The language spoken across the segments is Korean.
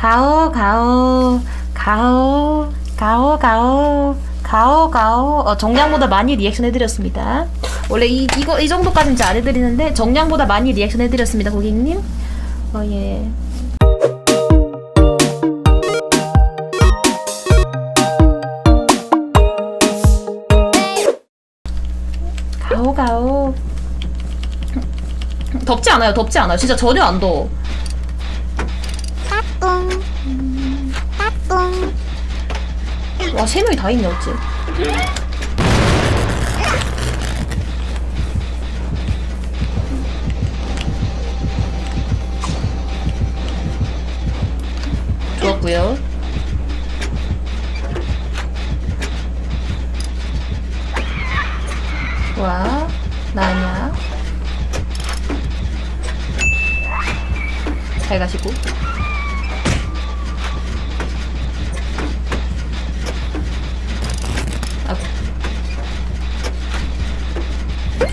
가오 가오 가오 가오 가오 가오 가오 어, 정량보다 많이 리액션 해드렸습니다. 원래 이 이거 이 정도까지는 잘 안 해드리는데 정량보다 많이 리액션 해드렸습니다, 고객님. 어 예. 가오 가오. 덥지 않아요, 덥지 않아요. 진짜 전혀 안 더워. 와, 세 명이 다 있네, 어찌. 좋았고요. 와, 나냐. 잘 가시고.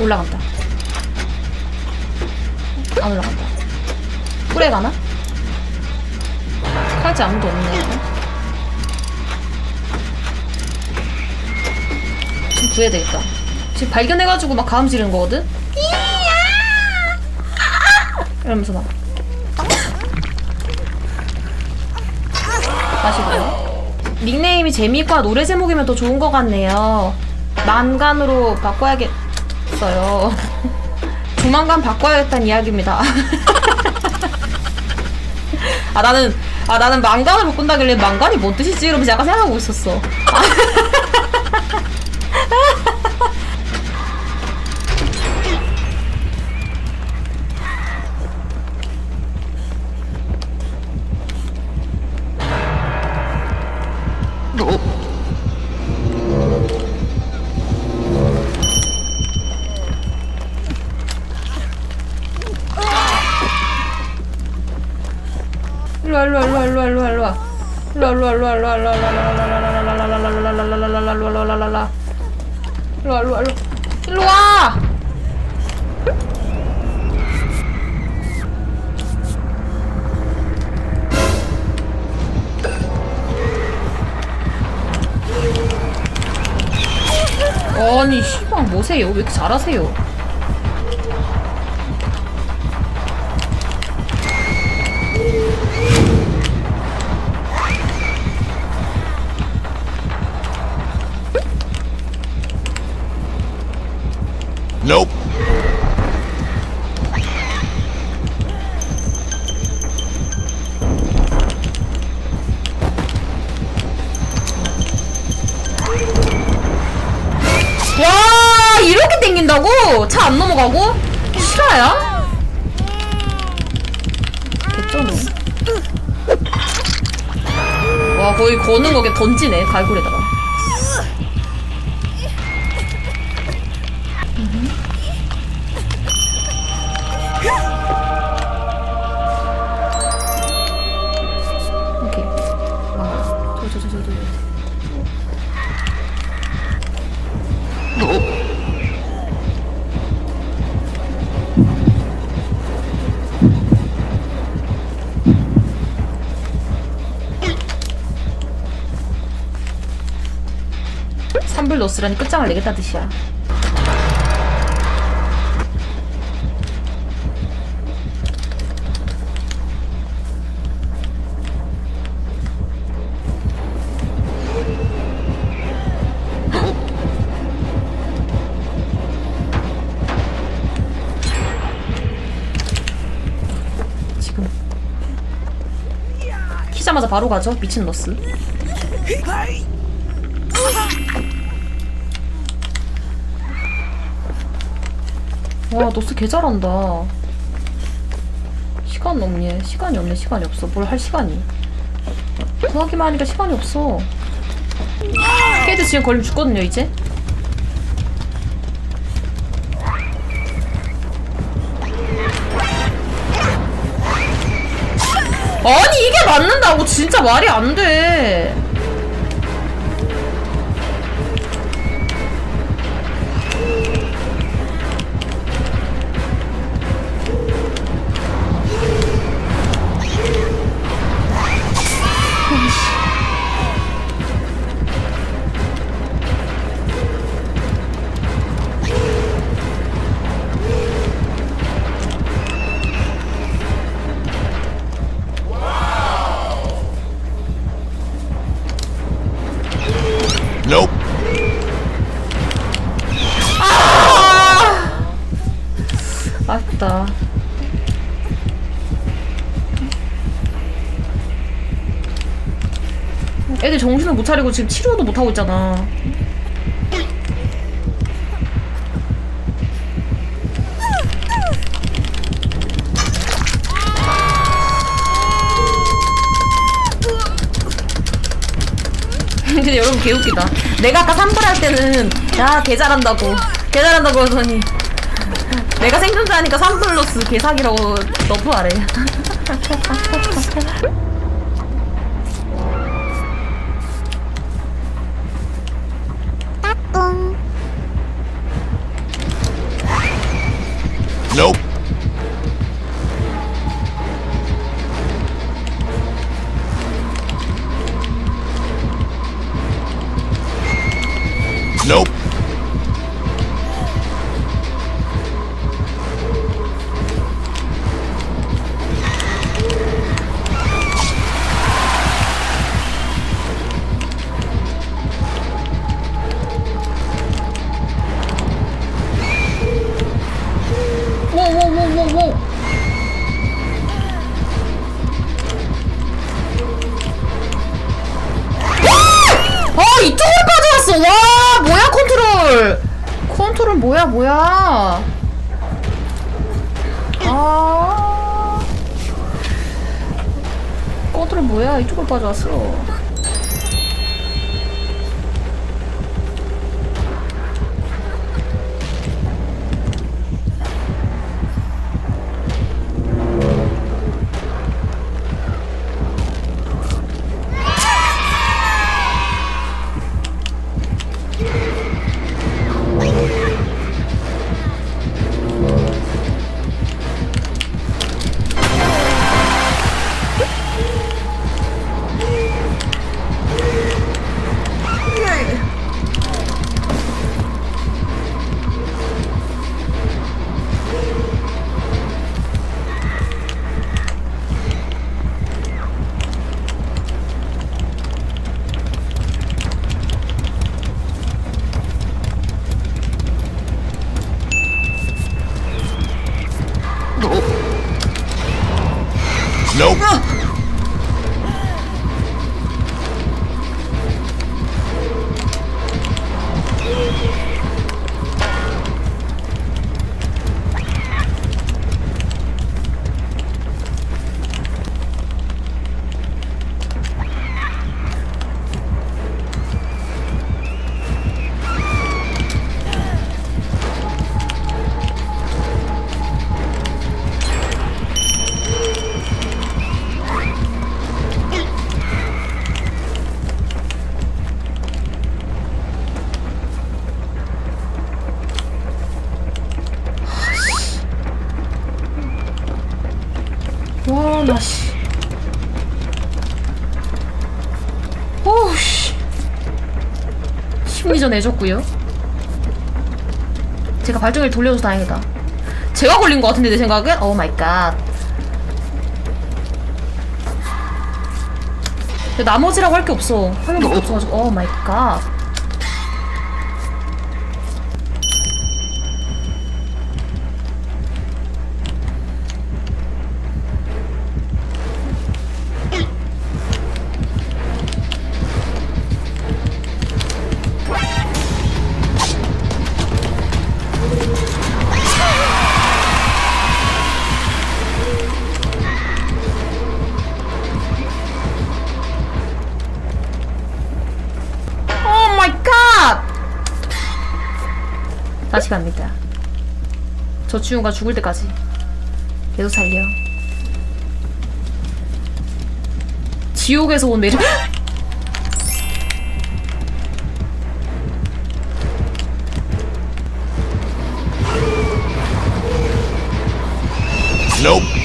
올라간다. 안 올라간다. 꿀에 가나? 칼지 아무도 없네. 지금 구해야 되겠다. 지금 발견해가지고 막 가음 지르는 거거든? 이러면서 막. 마시고요. 닉네임이 재미있거나 노래 제목이면 더 좋은 것 같네요. 만간으로 바꿔야겠 어요. 조만간 바꿔야겠다는 이야기입니다. 아 나는 아 나는 망간을 바꾼다길래 망간이 뭔 뜻이지 이러면서 약간 생각하고 있었어. 일로 와 일로 와 일로 와 일로 와 일로 와 일로 와 일로 와 일로 와 일로 와 일로 와 일로 와 일로 와 일로 와 일로 와 아니 시방 뭐세요? 왜 이렇게 잘하세요? 차안 넘어가고? 실화야? 개쩌네 와 거의 거는 거게 던지네 갈고리다가 삼불 노스라니 끝장을 내겠다 뜻이야. 지금 키자마자 바로 가죠 미친 너스. 와 노스 개 잘한다. 시간 없네. 시간이 없네. 시간이 없어. 뭘 할 시간이. 구하기만 하니까 시간이 없어. 헤드 지금 걸리면 죽거든요 이제. 아니 이게 맞는다고 진짜 말이 안 돼. 애들 정신을 못 차리고 지금 치료도 못 하고 있잖아. 근데 여러분 개웃기다. 내가 아까 산불 할 때는 야개 잘한다고 개 잘한다고 하더니 내가 생존자니까 산불로스 개사기라고 너프하래. Nope. 뭐야? 아. 컨트롤 뭐야? 이쪽으로 빠져왔어 심리전 해줬고요. 제가 발전기를 돌려줘서 다행이다. 제가 걸린 것 같은데 내 생각엔? 오 마이 갓. 나머지라고 할 게 없어. 화면도 없어가지고. 오 마이 갓. 다시 갑니다. 저치훈가 죽을 때까지 계속 살려. 지옥에서 온. Nope.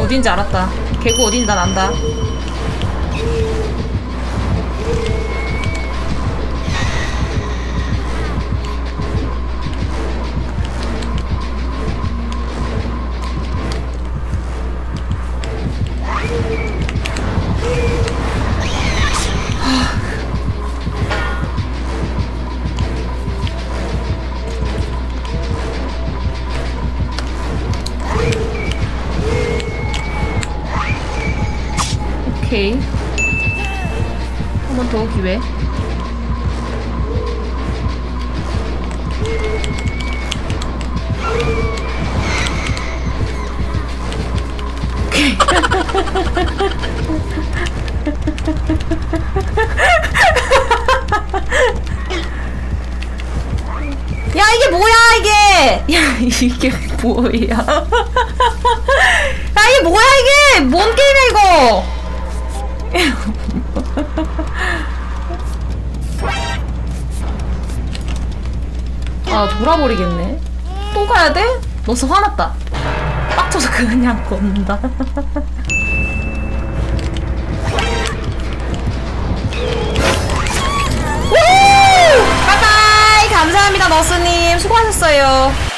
어딘지 알았다. 개구 어딘지 난 안다. 오케이. 한 번 더 기회. 야 이게 뭐야 이게? 야 이게 뭐야? 야 이게 뭐야 이게? 뭔 게임이야 이거 아 돌아버리겠네. 또 가야 돼? 너서 화났다. 빡쳐서 그냥 건다. 우! 바이바이! 감사합니다 너스님. 수고하셨어요